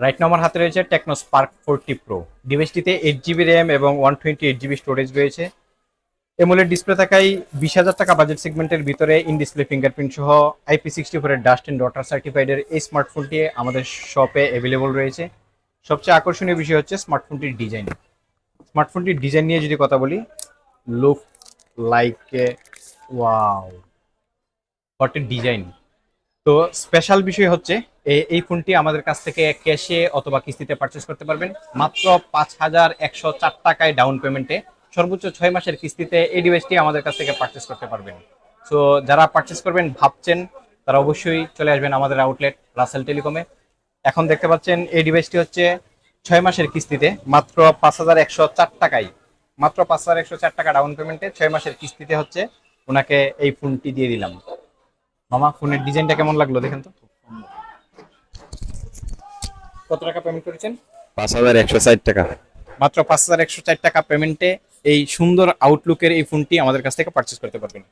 Right now আমার হাতে রয়েছে টেকনো স্পার্ক ফোরটি প্রো ডিভাইসটিতে এইট জিবি র্যাম এবং one twenty eight GB storage রয়েছে। এমোলেড ডিসপ্লে থাকায় বিশ হাজার টাকা বাজেট সেগমেন্টের ভিতরে ইন ডিসপ্লে ফিঙ্গারপ্রিন্ট সহ আইপি সিক্সটি ফোরের ডাস্ট অ্যান্ড ওয়াটার সার্টিফাইডের এই স্মার্টফোনটি আমাদের শপে অ্যাভেলেবল রয়েছে। সবচেয়ে আকর্ষণীয় বিষয় হচ্ছে স্মার্টফোনটির ডিজাইন স্মার্টফোনটির ডিজাইন নিয়ে যদি কথা বলি look like wow what design তো স্পেশাল বিষয় হচ্ছে এই ফোনটি আমাদের কাছ থেকে ক্যাশে অথবা কিস্তিতে পারচেস করতে পারবেন। মাত্র পাঁচ হাজার একশো চার টাকায় ডাউন পেমেন্টে সর্বোচ্চ ছয় মাসের কিস্তিতে এই ডিভাইসটি আমাদের কাছ থেকে পারচেস করতে পারবেন। সো যারা পারচেস করবেন, ভাবছেন, তারা অবশ্যই চলে আসবেন আমাদের আউটলেট রাসেল টেলিকমে এখন দেখতে পাচ্ছেন, এই ডিভাইসটি হচ্ছে ছয় মাসের কিস্তিতে, মাত্র পাঁচ হাজার একশো চার টাকায়। মাত্র পাঁচ হাজার একশো চার টাকা ডাউন পেমেন্টে ছয় মাসের কিস্তিতে হচ্ছে, ওনাকে এই ফোনটি দিয়ে দিলাম। মামা ফোনের ডিজাইনটা কেমন লাগল দেখেন তো? কত টাকা পেমেন্ট করেছেন? পাঁচ হাজার একশো ষাট টাকা। মাত্র পাঁচ হাজার একশো চার টাকা পেমেন্টে এই সুন্দর আউটলুকের এই ফোনটি আমাদের কাছ থেকে পারচেস করতে পারবেন।